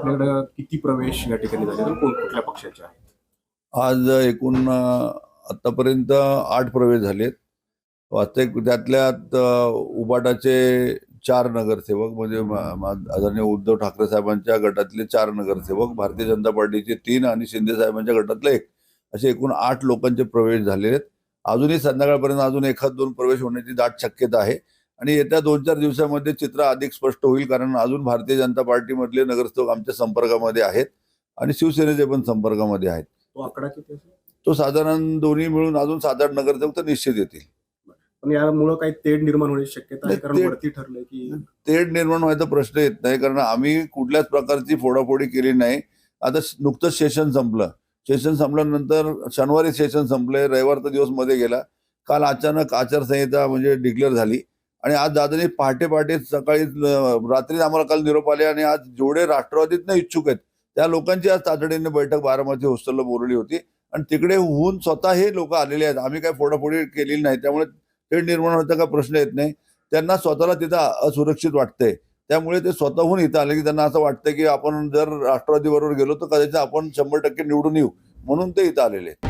आपल्याकडे किती प्रवेश या ठिकाणी झाले? तर कुठल्या पक्षाचे आहेत? आज एकूण आतापर्यंत आठ प्रवेश झालेत. वास्तविक त्यातल्यात उबाटाचे चार नगरसेवक म्हणजे आदरणीय उद्धव ठाकरे साहेबांच्या गटातले चार नगरसेवक भारतीय जनता पार्टीचे तीन आणि शिंदे साहेबांच्या गटातले एक. असे एकूण आठ लोकांचे प्रवेश झालेले आहेत. अजूनही संध्याकाळपर्यंत अजून एखाद दोन प्रवेश होण्याची दाट शक्यता आहे. आणि येत्या दोन चार दिवसामध्ये चित्र अधिक स्पष्ट होईल कारण अजून भारतीय जनता पार्टीमधले नगरसेवक आमच्या संपर्कामध्ये आहेत आणि शिवसेनेचे पण संपर्कामध्ये आहेत. तो आकडा किती असेल? तो साधारण दोन्ही मिळून अजून सात आठ नगरसेवक तर निश्चित येतील. पण यामुळे काही तेढ निर्माण होण्याची शक्यता आहे कारण तेढ- वरती ठरलंय की तेढ निर्माण व्हायचा प्रश्न येत नाही कारण आम्ही कुठल्याच प्रकारची फोडाफोडी केली नाही. आता नुकतंच सेशन संपलं. सेशन संपल्यानंतर शनिवारी सेशन संपलंय रविवारचा दिवसमध्ये गेला. काल अचानक आचारसंहिता म्हणजे डिक्लेअर झाली. आणि आज दादाने पहाटे पहाटे सकाळी रात्री आम्हाला काल निरोप आले आणि आज जेवढे राष्ट्रवादीत इच्छुक आहेत त्या लोकांची आज तातडीने बैठक बारामती हॉस्टेलला बोलवली होती. आणि तिकडे होऊन स्वतः हे लोक आलेले आहेत. आम्ही काय फोडाफोडी केलेली नाही. त्यामुळे ते निर्माण होता का प्रश्न येत नाही. त्यांना स्वतःला तिथं असुरक्षित वाटतंय. त्यामुळे ते स्वतःहून इथं आले की त्यांना असं वाटतं की आपण जर राष्ट्रवादी बरोबर गेलो तर कदाचित आपण शंभर टक्के निवडून येऊ. म्हणून ते इथं आलेले आहेत.